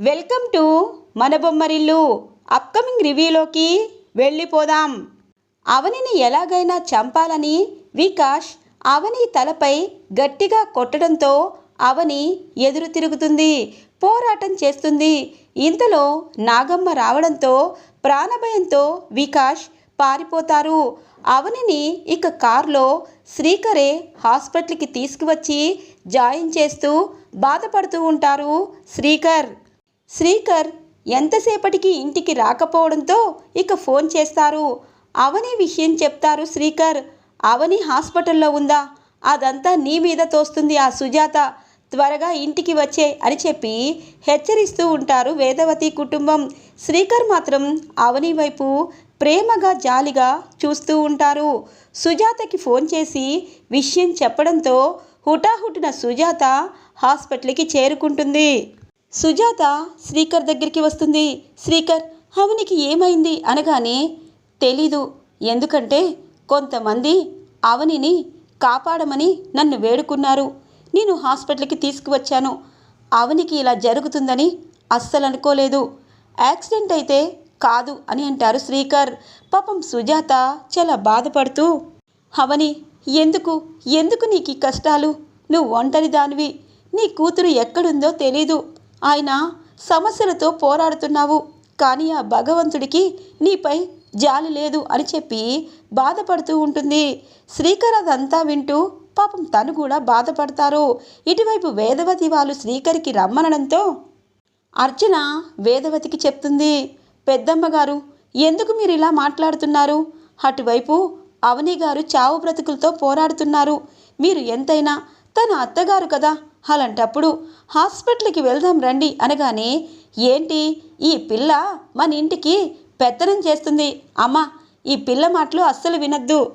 Welcome to మన Bommarillu. Upcoming రివ్యూలోకి వెళ్ళిపోదాం. అవనిని ఎలాగైనా చంపాలని వికాష్ అవని తలపై గట్టిగా కొట్టడంతో అవని ఎదురు తిరుగుతుంది పోరాటం చేస్తుంది. ఇంతలో నాగమ్మ రావడంతో ప్రాణభయంతో వికాష్ పారిపోతారు. అవనిని ఇక కారులో శ్రీకరే హాస్పిటల్కి తీసుకువచ్చి జాయిన్ చేస్తూ బాధపడుతూ ఉంటారు శ్రీకర్. శ్రీకర్ ఎంతసేపటికి ఇంటికి రాకపోవడంతో ఇక ఫోన్ చేస్తారు. అవని విషయం చెప్తారు శ్రీకర్. అవని హాస్పిటల్లో ఉందా? అదంతా నీ మీద తోస్తుంది ఆ సుజాత. త్వరగా ఇంటికి వచ్చే అని చెప్పి హెచ్చరిస్తూ ఉంటారు వేదవతి కుటుంబం. శ్రీకర్ మాత్రం అవని వైపు ప్రేమగా జాలిగా చూస్తూ ఉంటారు. సుజాతకి ఫోన్ చేసి విషయం చెప్పడంతో హుటాహుటిన సుజాత హాస్పిటల్కి చేరుకుంటుంది. సుజాత శ్రీకర్ దగ్గరికి వస్తుంది. శ్రీకర్ అవనికి ఏమైంది? అనగానే తెలీదు. ఎందుకంటే కొంతమంది అవనిని కాపాడమని నన్ను వేడుకున్నారు. నేను హాస్పిటల్కి తీసుకువచ్చాను. అవనికి ఇలా జరుగుతుందని అస్సలు అనుకోలేదు. యాక్సిడెంట్ అయితే కాదు అని అంటారు శ్రీకర్. పాపం సుజాత చాలా బాధపడుతూ అవని ఎందుకు? ఎందుకు నీకు ఈ కష్టాలు? నువ్వు ఒంటరి దానివి నీ కూతురు ఎక్కడుందో తెలీదు. ఆయన సమస్యలతో పోరాడుతున్నావు. కానీ ఆ భగవంతుడికి నీపై జాలి లేదు అని చెప్పి బాధపడుతూ ఉంటుంది. శ్రీకర్ అదంతా వింటూ పాపం తను కూడా బాధపడతారు. ఇటువైపు వేదవతి వాళ్ళు శ్రీకర్కి రమ్మనడంతో అర్చన వేదవతికి చెప్తుంది పెద్దమ్మ గారు ఎందుకు మీరు ఇలా మాట్లాడుతున్నారు? అటువైపు అవని గారు చావు బ్రతుకులతో పోరాడుతున్నారు. మీరు ఎంతైనా తన అత్తగారు కదా అలాంటప్పుడు హాస్పిటల్కి వెళ్దాం రండి అనగానే ఏంటి? ఈ పిల్ల మన ఇంటికి పెత్తనం చేస్తుంది. అమ్మ ఈ పిల్ల మాటలు అస్సలు వినద్దు.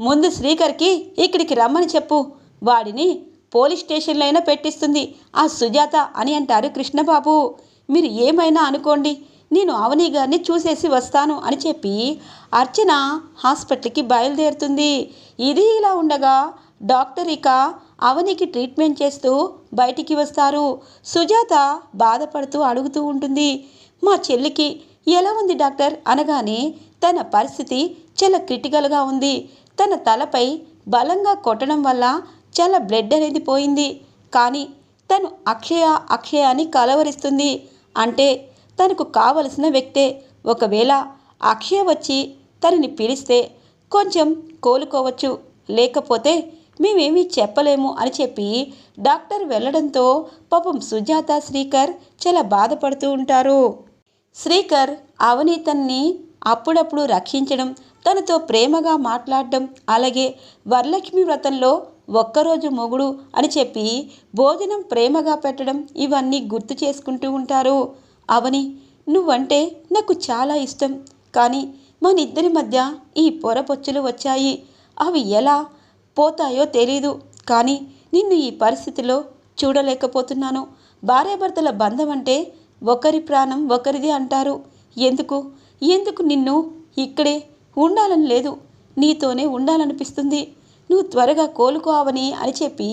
ముందు శ్రీకర్కి ఇక్కడికి రమ్మని చెప్పు. వాడిని పోలీస్ స్టేషన్లో అయినా పెట్టిస్తుంది. ఆ సుజాత అని అంటారు కృష్ణబాబు. మీరు ఏమైనా అనుకోండి నేను అవని గారిని చూసేసి వస్తాను అని చెప్పి అర్చన హాస్పిటల్కి బయలుదేరుతుంది. ఇది ఇలా ఉండగా డాక్టర్ ఇక అవనికి ట్రీట్మెంట్ చేస్తూ బయటికి వస్తారు. సుజాత బాధపడుతూ అడుగుతూ ఉంటుంది. మా చెల్లికి ఎలా ఉంది డాక్టర్? అనగానే తన పరిస్థితి చాలా క్రిటికల్గా ఉంది. తన తలపై బలంగా కొట్టడం వల్ల చాలా బ్లడ్ అనేది పోయింది. కానీ తను అక్షయ అక్షయ అని కలవరిస్తుంది. అంటే తనకు కావలసిన వ్యక్తే. ఒకవేళ అక్షయ వచ్చి తనని పిలిస్తే కొంచెం కోలుకోవచ్చు. లేకపోతే మేమేమీ చెప్పలేము అని చెప్పి డాక్టర్ వెళ్ళడంతో పాపం సుజాత శ్రీకర్ చాలా బాధపడుతూ ఉంటారు. శ్రీకర్ అవని తన్ని అప్పుడప్పుడు రక్షించడం తనతో ప్రేమగా మాట్లాడడం అలాగే వరలక్ష్మి వ్రతంలో ఒక్కరోజు మొగుడు అని చెప్పి భోజనం ప్రేమగా పెట్టడం ఇవన్నీ గుర్తు చేసుకుంటూ ఉంటారు. అవని నువ్వంటే నాకు చాలా ఇష్టం కానీ మన ఇద్దరి మధ్య ఈ పొరపొచ్చులు వచ్చాయి. అవి ఎలా పోతాయో తెలీదు. కానీ నిన్ను ఈ పరిస్థితిలో చూడలేకపోతున్నాను. భార్యాభర్తల బంధం అంటే ఒకరి ప్రాణం ఒకరిది అంటారు. ఎందుకు? ఎందుకు నిన్ను ఇక్కడే ఉండాలని లేదు? నీతోనే ఉండాలనిపిస్తుంది. నువ్వు త్వరగా కోలుకోవని అని చెప్పి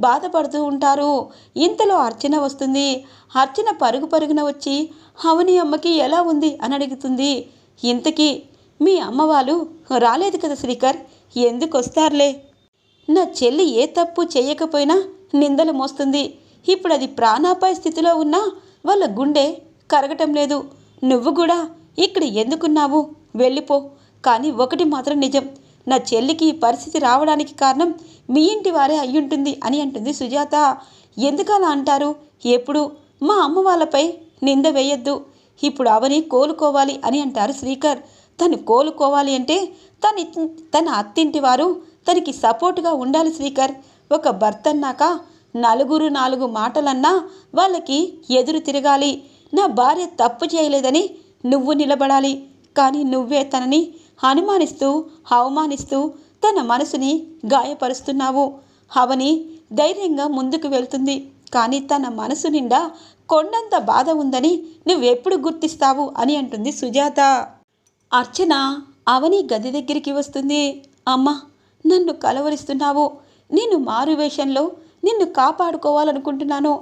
బాధపడుతూ ఉంటారు. ఇంతలో అర్చన వస్తుంది. అర్చన పరుగు పరుగున వచ్చి అవని అమ్మకి ఎలా ఉంది? అని అడుగుతుంది. ఇంతకీ మీ అమ్మ వాళ్ళు రాలేదు కదా శ్రీకర్? ఎందుకు వస్తారులే నా చెల్లి ఏ తప్పు చేయకపోయినా నిందలు మోస్తుంది. ఇప్పుడు అది ప్రాణాపాయ స్థితిలో ఉన్నా వాళ్ళ గుండె కరగటం లేదు. నువ్వు కూడా ఇక్కడ ఎందుకున్నావు? వెళ్ళిపో. కానీ ఒకటి మాత్రం నిజం. నా చెల్లికి ఈ పరిస్థితి రావడానికి కారణం మీ ఇంటి వారే అయ్యుంటుంది అని అంటుంది సుజాత. ఎందుకలా అంటారు? ఎప్పుడు? మా అమ్మ వాళ్ళపై నింద వేయొద్దు. ఇప్పుడు అవని కోలుకోవాలి అని అంటారు శ్రీకర్. తను కోలుకోవాలి అంటే తన తన అత్తింటి వారు తనకి సపోర్టుగా ఉండాలి శ్రీకర్. ఒక భర్తన్నాక నలుగురు నాలుగు మాటలన్నా వాళ్ళకి ఎదురు తిరగాలి. నా భార్య తప్పు చేయలేదని నువ్వు నిలబడాలి. కానీ నువ్వే తనని అనుమానిస్తూ అవమానిస్తూ తన మనసుని గాయపరుస్తున్నావు. అవని ధైర్యంగా ముందుకు వెళ్తుంది. కానీ తన మనసు నిండా కొండంత బాధ ఉందని నువ్వెప్పుడు గుర్తిస్తావు అని అంటుంది సుజాత. అర్చన అవని గది దగ్గరికి వస్తుంది. అమ్మ నన్ను కలవరిస్తున్నావు? నేను మారు వేషంలో నిన్ను కాపాడుకోవాలనుకుంటున్నాను?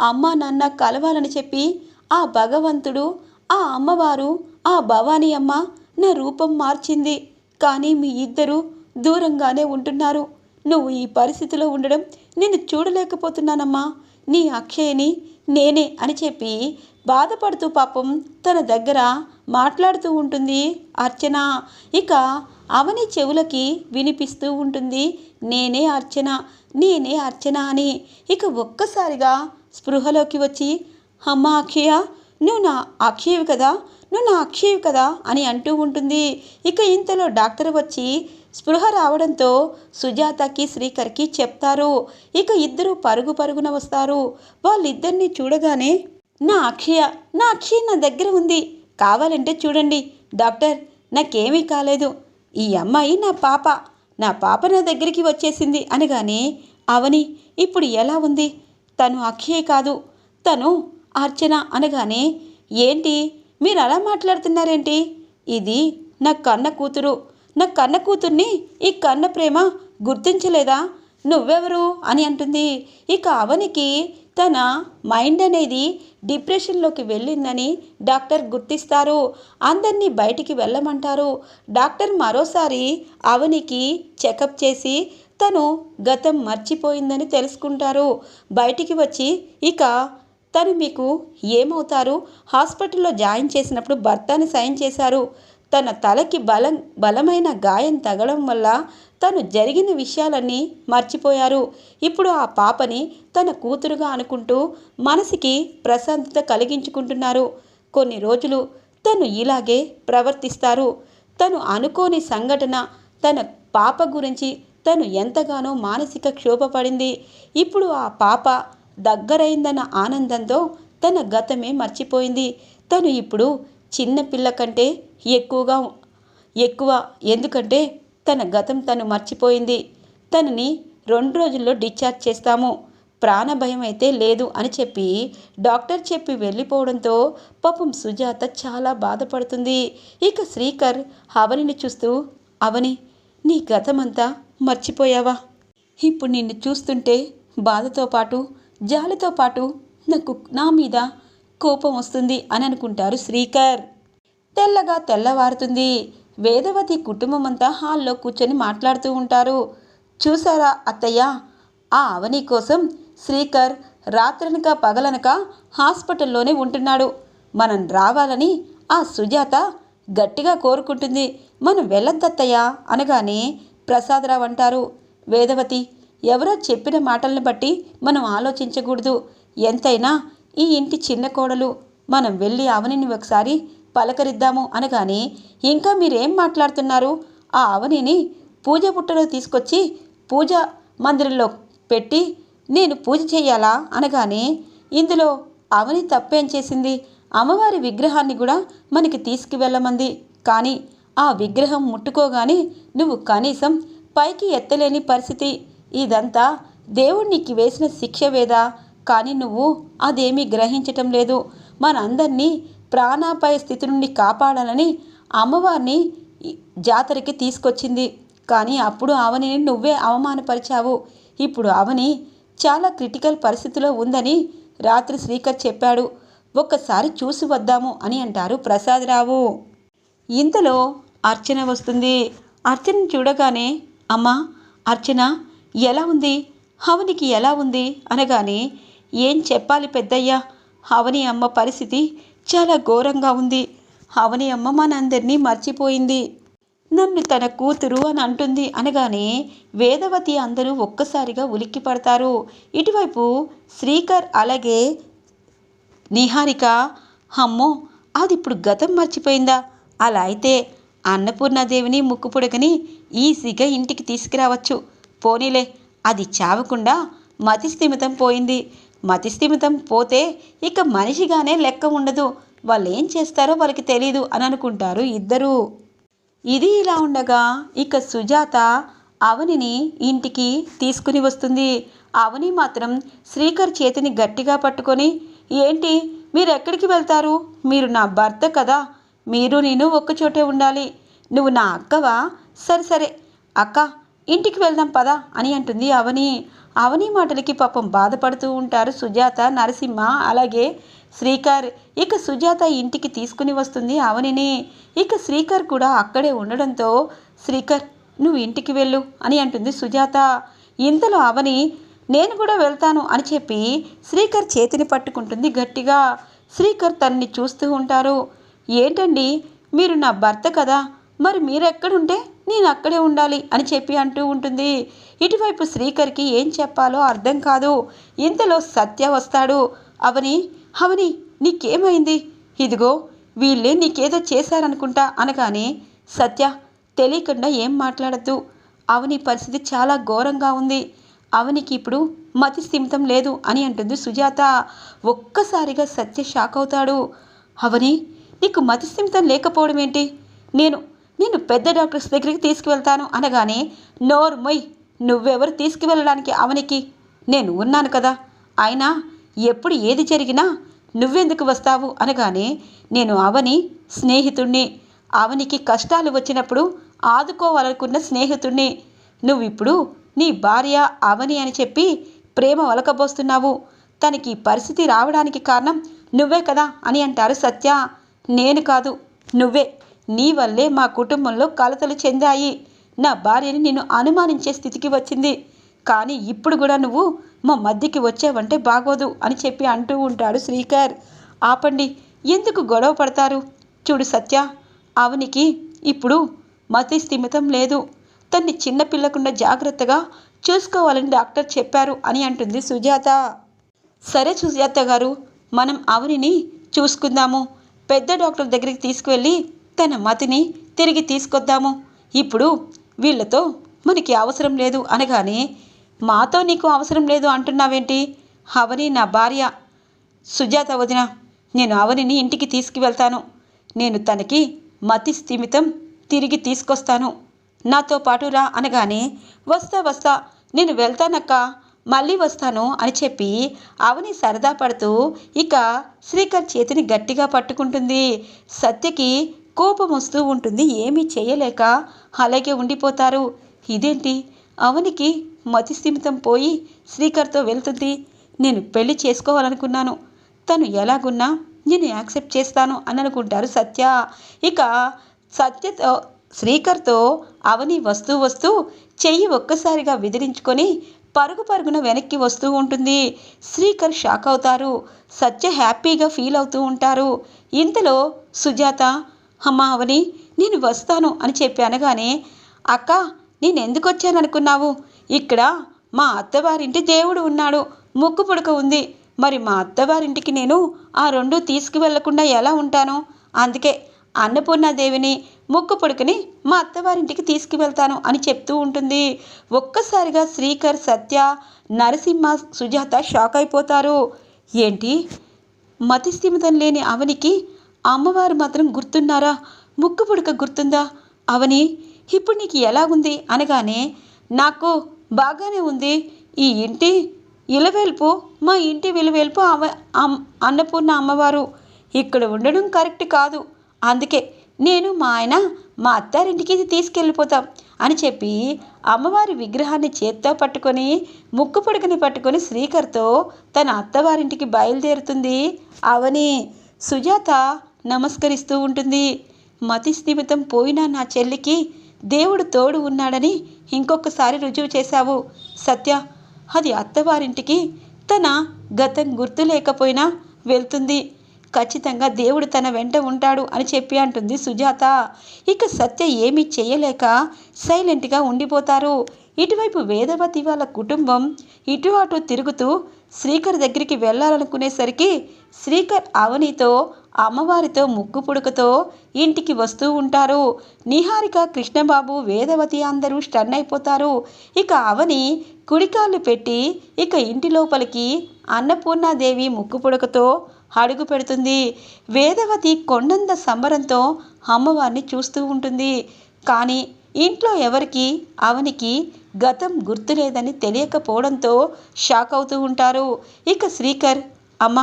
అమ్మ నాన్న కలవాలని చెప్పి ఆ భగవంతుడు ఆ అమ్మవారు ఆ భవానీ అమ్మ నా రూపం మార్చింది. కానీ మీ ఇద్దరు దూరంగానే ఉంటున్నారు. నువ్వు ఈ పరిస్థితిలో ఉండడం నేను చూడలేకపోతున్నానమ్మా. నీ అక్షయని నేనే అని చెప్పి బాధపడుతూ పాపం తన దగ్గర మాట్లాడుతూ ఉంటుంది అర్చన. ఇక అవని చెవులకి వినిపిస్తూ ఉంటుంది నేనే అర్చన నేనే అర్చన అని. ఇక ఒక్కసారిగా స్పృహలోకి వచ్చి అమ్మ అక్షయ నువ్వు నా అక్షయవి కదా నువ్వు నా అక్షయవి కదా అని అంటూ ఉంటుంది. ఇక ఇంతలో డాక్టర్ వచ్చి స్పృహ రావడంతో సుజాతకి శ్రీకర్కి చెప్తారు. ఇక ఇద్దరు పరుగు పరుగున వస్తారు. వాళ్ళిద్దరిని చూడగానే నా అక్షయ నా అక్షయ నా దగ్గర ఉంది. కావాలంటే చూడండి. డాక్టర్ నాకేమీ కాలేదు. ఈ అమ్మాయి నా పాప. నా పాప నా దగ్గరికి వచ్చేసింది అనగానే అవని ఇప్పుడు ఎలా ఉంది? తను అక్షయ్ కాదు. తను అర్చన అనగానే ఏంటి? మీరు అలా మాట్లాడుతున్నారేంటి? ఇది నా కన్న కూతురు. నా కన్న కూతుర్ని ఈ కన్న ప్రేమ గుర్తించలేదా? నువ్వెవరు? అని అంటుంది. ఇక అవనికి తన మైండ్ అనేది డిప్రెషన్లోకి వెళ్ళిందని డాక్టర్ గుర్తిస్తారు. అందరినీ బయటికి వెళ్ళమంటారు. డాక్టర్ మరోసారి అవనికి చెకప్ చేసి తను గతం మర్చిపోయిందని తెలుసుకుంటారు. బయటికి వచ్చి ఇక తను మీకు ఏమవుతారు? హాస్పిటల్లో జాయిన్ చేసినప్పుడు భర్తని సైన్ చేశారు. తన తలకి బలం బలమైన గాయం తగలడం వల్ల తను జరిగిన విషయాలన్నీ మర్చిపోయారు. ఇప్పుడు ఆ పాపని తన కూతురుగా అనుకుంటూ మనసుకి ప్రశాంతత కలిగించుకుంటున్నారు. కొన్ని రోజులు తను ఇలాగే ప్రవర్తిస్తారు. తను అనుకోని సంఘటన తన పాప గురించి తను ఎంతగానో మానసిక క్షోభపడింది. ఇప్పుడు ఆ పాప దగ్గరైందన్న ఆనందంతో తన గతమే మర్చిపోయింది. తను ఇప్పుడు చిన్న పిల్ల కంటే ఎక్కువగా ఎక్కువ ఎందుకంటే తన గతం తను మర్చిపోయింది. తనని రెండు రోజుల్లో డిశ్చార్జ్ చేస్తాము. ప్రాణ భయం అయితే లేదు అని చెప్పి డాక్టర్ చెప్పి వెళ్ళిపోవడంతో పాపం సుజాత చాలా బాధపడుతుంది. ఇక శ్రీకర్ అవనిని చూస్తూ అవని నీ గతమంతా మర్చిపోయావా? ఇప్పుడు నిన్ను చూస్తుంటే బాధతో పాటు జాలితో పాటు నాకు నా మీద కోపం వస్తుంది అని అనుకుంటారు శ్రీకర్. తెల్లగా తెల్లవారుతుంది. వేదవతి కుటుంబం అంతా హాల్లో కూర్చొని మాట్లాడుతూ ఉంటారు. చూసారా అత్తయ్య? ఆ అవని కోసం శ్రీకర్ రాత్రనక పగలనక హాస్పిటల్లోనే ఉంటున్నాడు. మనం రావాలని ఆ సుజాత గట్టిగా కోరుకుంటుంది. మనం వెళ్ళొద్దత్తయ్య అనగానే ప్రసాదరావు అంటారు. వేదవతి ఎవరో చెప్పిన మాటలను బట్టి మనం ఆలోచించకూడదు. ఎంతైనా ఈ ఇంటి చిన్న కోడలు. మనం వెళ్ళి అవనిని ఒకసారి పలకరిద్దాము అనగానే ఇంకా మీరేం మాట్లాడుతున్నారు? ఆ అవనిని పూజ పుట్టలో తీసుకొచ్చి పూజ మందిరంలో పెట్టి నేను పూజ చేయాలా? అనగానే ఇందులో అవని తప్పేం చేసింది? అమ్మవారి విగ్రహాన్ని కూడా మనకి తీసుకువెళ్ళమంది. కానీ ఆ విగ్రహం ముట్టుకోగానే నువ్వు కనీసం పైకి ఎత్తలేని పరిస్థితి. ఇదంతా దేవుడు నీకు వేసిన శిక్ష వేదా? కానీ నువ్వు అదేమీ గ్రహించటం లేదు. మనందరినీ ప్రాణాపాయ స్థితి నుండి కాపాడాలని అమ్మవారిని జాతరకి తీసుకొచ్చింది. కానీ అప్పుడు అవనిని నువ్వే అవమానపరిచావు. ఇప్పుడు అవని చాలా క్రిటికల్ పరిస్థితిలో ఉందని రాత్రి శ్రీకర్ చెప్పాడు. ఒక్కసారి చూసి వద్దాము అని అంటారు ప్రసాదరావు. ఇంతలో అర్చన వస్తుంది. అర్చన చూడగానే అమ్మా అర్చన ఎలా ఉంది? హవనికి ఎలా ఉంది? అనగానే ఏం చెప్పాలి పెద్దయ్య? హవని అమ్మ పరిస్థితి చాలా ఘోరంగా ఉంది. అవని అమ్మ మనందరినీ మర్చిపోయింది. నన్ను తన కూతురు అని అంటుంది. అనగానే వేదవతి అందరూ ఒక్కసారిగా ఉలిక్కి పడతారు. ఇటువైపు శ్రీకర్ అలాగే నిహారిక అమ్మో అది ఇప్పుడు గతం మర్చిపోయిందా? అలా అయితే అన్నపూర్ణాదేవిని ముక్కు పుడకని ఈజీగా ఇంటికి తీసుకురావచ్చు. పోనీలే అది చావకుండా మతిస్థిమితం పోయింది. మతిస్థిమితం పోతే ఇక మనిషిగానే లెక్క ఉండదు. వాళ్ళు ఏం చేస్తారో వాళ్ళకి తెలీదు అని అనుకుంటారు ఇద్దరూ. ఇది ఇలా ఉండగా ఇక సుజాత అవనిని ఇంటికి తీసుకుని వస్తుంది. అవని మాత్రం శ్రీకర్ చేతిని గట్టిగా పట్టుకొని ఏంటి? మీరు ఎక్కడికి వెళ్తారు? మీరు నా భర్త కదా. మీరు నేను ఒక్కచోటే ఉండాలి. నువ్వు నా అక్కవా? సరే సరే. అక్క ఇంటికి వెళ్దాం పదా అని అంటుంది అవని. అవని మాటలకి పాపం బాధపడుతూ ఉంటారు సుజాత నరసింహ అలాగే శ్రీకర్. ఇక సుజాత ఇంటికి తీసుకుని వస్తుంది అవనిని. ఇక శ్రీకర్ కూడా అక్కడే ఉండడంతో శ్రీకర్ నువ్వు ఇంటికి వెళ్ళు అని అంటుంది సుజాత. ఇంతలో అవని నేను కూడా వెళ్తాను అని చెప్పి శ్రీకర్ చేతిని పట్టుకుంటుంది గట్టిగా. శ్రీకర్ తనని చూస్తూ ఉంటారు. ఏంటండి మీరు నా భర్త కదా మరి మీరెక్కడుంటే నేను అక్కడే ఉండాలి అని చెప్పి అంటూ ఉంటుంది. ఇటువైపు శ్రీకర్కి ఏం చెప్పాలో అర్థం కాదు. ఇంతలో సత్య వస్తాడు. అవని అవని నీకేమైంది? ఇదిగో వీళ్ళే నీకేదో చేశారనుకుంటా అనగానే సత్య తెలియకుండా ఏం మాట్లాడద్దు. అవని పరిస్థితి చాలా ఘోరంగా ఉంది. అవనికి ఇప్పుడు మతి స్థిమితం లేదు అని అంటుంది సుజాత. ఒక్కసారిగా సత్య షాక్ అవుతాడు. అవని నీకు మతి స్థిమితం లేకపోవడం ఏంటి నేను నేను పెద్ద డాక్టర్స్ దగ్గరికి తీసుకువెళ్తాను అనగానే నోర్ మొయ్ నువ్వెవరు తీసుకువెళ్ళడానికి అవనికి? నేను ఉన్నాను కదా. అయినా ఎప్పుడు ఏది జరిగినా నువ్వెందుకు వస్తావు? అనగానే నేను అవని స్నేహితుణ్ణి. అవనికి కష్టాలు వచ్చినప్పుడు ఆదుకోవాలనుకున్న స్నేహితుణ్ణి. నువ్విప్పుడు నీ భార్య అవని అని చెప్పి ప్రేమ వలకబోస్తున్నావు. తనకి పరిస్థితి రావడానికి కారణం నువ్వే కదా అని అంటారు సత్య. నేను కాదు నువ్వే. నీ వల్లే మా కుటుంబంలో కలతలు చెందాయి. నా భార్యని నిన్ను అనుమానించే స్థితికి వచ్చింది. కానీ ఇప్పుడు కూడా నువ్వు మా మధ్యకి వచ్చావంటే బాగోదు అని చెప్పి అంటూ ఉంటాడు శ్రీకర్. ఆపండి ఎందుకు గొడవ పడతారు? చూడు సత్య అవనికి ఇప్పుడు మతి స్థిమితం లేదు. తన్ని చిన్నపిల్లకుండా జాగ్రత్తగా చూసుకోవాలని డాక్టర్ చెప్పారు అని అంటుంది సుజాత. సరే సుజాత గారు మనం అవనిని చూసుకుందాము. పెద్ద డాక్టర్ దగ్గరికి తీసుకువెళ్ళి తన మతిని తిరిగి తీసుకొద్దాము. ఇప్పుడు వీళ్ళతో మనకి అవసరం లేదు అనగానే మాతో నీకు అవసరం లేదు అంటున్నావేంటి? అవని నా భార్య. సుజాత వదిన నేను అవనిని ఇంటికి తీసుకువెళ్తాను. నేను తనకి మతి స్థిమితం తిరిగి తీసుకొస్తాను. నాతో పాటు రా అనగానే వస్తా వస్తా. నేను వెళ్తానక్క మళ్ళీ వస్తాను అని చెప్పి అవని సరదా పడుతూ ఇక శ్రీకర్ చేతిని గట్టిగా పట్టుకుంటుంది. సత్యకి కోపం వస్తూ ఉంటుంది. ఏమీ చేయలేక అలాగే ఉండిపోతారు. ఇదేంటి? అవనికి మతి స్థిమితం పోయి శ్రీకర్తో వెళ్తుంది. నేను పెళ్ళి చేసుకోవాలనుకున్నాను. తను ఎలాగున్నా నేను యాక్సెప్ట్ చేస్తాను అని అనుకుంటారు సత్య. ఇక సత్యతో శ్రీకర్తో అవని వస్తూ వస్తూ చెయ్యి ఒక్కసారిగా విదిరించుకొని పరుగు పరుగున వెనక్కి వస్తూ ఉంటుంది. శ్రీకర్ షాక్ అవుతారు. సత్య హ్యాపీగా ఫీల్ అవుతూ ఉంటారు. ఇంతలో సుజాత అమ్మా అవని నేను వస్తాను అని చెప్పి అనగానే అక్క నేను ఎందుకు వచ్చాను అనుకున్నావు ఇక్కడ మా అత్తవారింటి దేవుడు ఉన్నాడు ముక్కు పుడక ఉంది. మరి మా అత్తవారింటికి నేను ఆ రెండు తీసుకువెళ్ళకుండా ఎలా ఉంటాను? అందుకే అన్నపూర్ణాదేవిని ముక్కు పుడకని మా అత్తవారింటికి తీసుకువెళ్తాను అని చెప్తూ ఉంటుంది. ఒక్కసారిగా శ్రీకర్ సత్య నరసింహ సుజాత షాక్ అయిపోతారు ఏంటి? మతిస్థిమితం లేని అవనికి అమ్మవారు మాత్రం గుర్తున్నారా? ముక్కు పుడక గుర్తుందా? అవని ఇప్పుడు నీకు ఎలాగుంది? అనగానే నాకు బాగానే ఉంది. ఈ ఇంటి ఇలవేల్పు మా ఇంటి విలువేల్పు అవ అమ్- అన్నపూర్ణ అమ్మవారు. ఇక్కడ ఉండడం కరెక్ట్ కాదు. అందుకే నేను మా ఆయన మా అత్తారింటికి ఇది తీసుకెళ్ళిపోతాం అని చెప్పి అమ్మవారి విగ్రహాన్ని చేత్తో పట్టుకొని ముక్కు పొడుకని పట్టుకొని శ్రీకర్తో తన అత్తవారింటికి బయలుదేరుతుంది. అవని సుజాత నమస్కరిస్తూ ఉంటుంది. మతి స్థిమితం పోయిన నా చెల్లికి దేవుడు తోడు ఉన్నాడని ఇంకొకసారి రుజువు చేశావు. సత్య అది అత్తవారింటికి తన గతం గుర్తు లేకపోయినా వెళ్తుంది. ఖచ్చితంగా దేవుడు తన వెంట ఉంటాడు అని చెప్పి అంటుంది సుజాత. ఇక సత్య ఏమీ చేయలేక సైలెంట్గా ఉండిపోతారు. ఇటువైపు వేదవతి వాళ్ళ కుటుంబం ఇటు అటు తిరుగుతూ శ్రీకర్ దగ్గరికి వెళ్ళాలనుకునేసరికి శ్రీకర్ అవనితో అమ్మవారితో ముగ్గు పుడకతో ఇంటికి వస్తూ ఉంటారు. నిహారిక కృష్ణబాబు వేదవతి అందరూ స్టన్ అయిపోతారు. ఇక అవని కుడికాళ్ళు పెట్టి ఇక ఇంటి లోపలికి అన్నపూర్ణాదేవి ముగ్గు పుడకతో అడుగు పెడుతుంది. వేదవతి కొండంత సంబరంతో అమ్మవారిని చూస్తూ ఉంటుంది. కానీ ఇంట్లో ఎవరికి అవనికి గతం గుర్తులేదని తెలియకపోవడంతో షాక్ అవుతూ ఉంటారు. ఇక శ్రీకర్ అమ్మ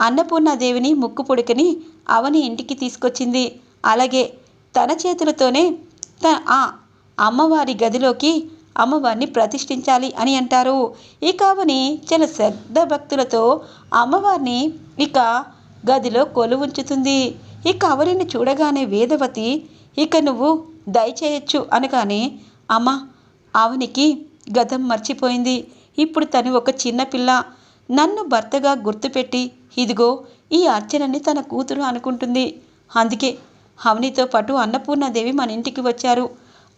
అన్నపూర్ణాదేవిని ముక్కు పుడుకుని అవని ఇంటికి తీసుకొచ్చింది. అలాగే తన చేతులతోనే త ఆ అమ్మవారి గదిలోకి అమ్మవారిని ప్రతిష్ఠించాలి అని అంటారు. ఇక అవని చాలా శ్రద్ధ భక్తులతో అమ్మవారిని ఇక గదిలో కొలువుంచుతుంది ఇక అవనిని చూడగానే వేదవతి ఇక నువ్వు దయచేయచ్చు అనగానే అమ్మ అవనికి గతం మర్చిపోయింది. ఇప్పుడు తను ఒక చిన్నపిల్ల నన్ను భర్తగా గుర్తుపెట్టి ఇదిగో ఈ అర్చనని తన కూతురు అనుకుంటుంది. అందుకే అవనితో పాటు అన్నపూర్ణాదేవి మన ఇంటికి వచ్చారు.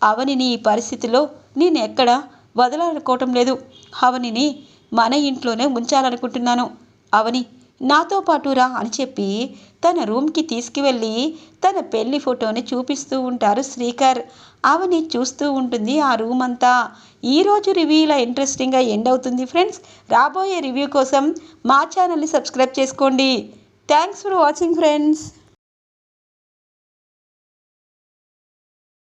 అవనిని ఈ పరిస్థితిలో నేను ఎక్కడ వదలాలనుకోవటం లేదు. అవనిని మన ఇంట్లోనే ఉంచాలనుకుంటున్నాను. అవని నాతో పాటు రా అని చెప్పి తన రూమ్కి తీసుకువెళ్ళి తన పెళ్ళి ఫోటోని చూపిస్తూ ఉంటారు శ్రీకర్. అవని చూస్తూ ఉంటుంది ఆ రూమ్ అంతా. ఈరోజు రివ్యూ ఇలా ఇంట్రెస్టింగ్గా ఎండ్ అవుతుంది ఫ్రెండ్స్ రాబోయే రివ్యూ కోసం మా ఛానల్ని సబ్స్క్రైబ్ చేసుకోండి. Thanks for watching friends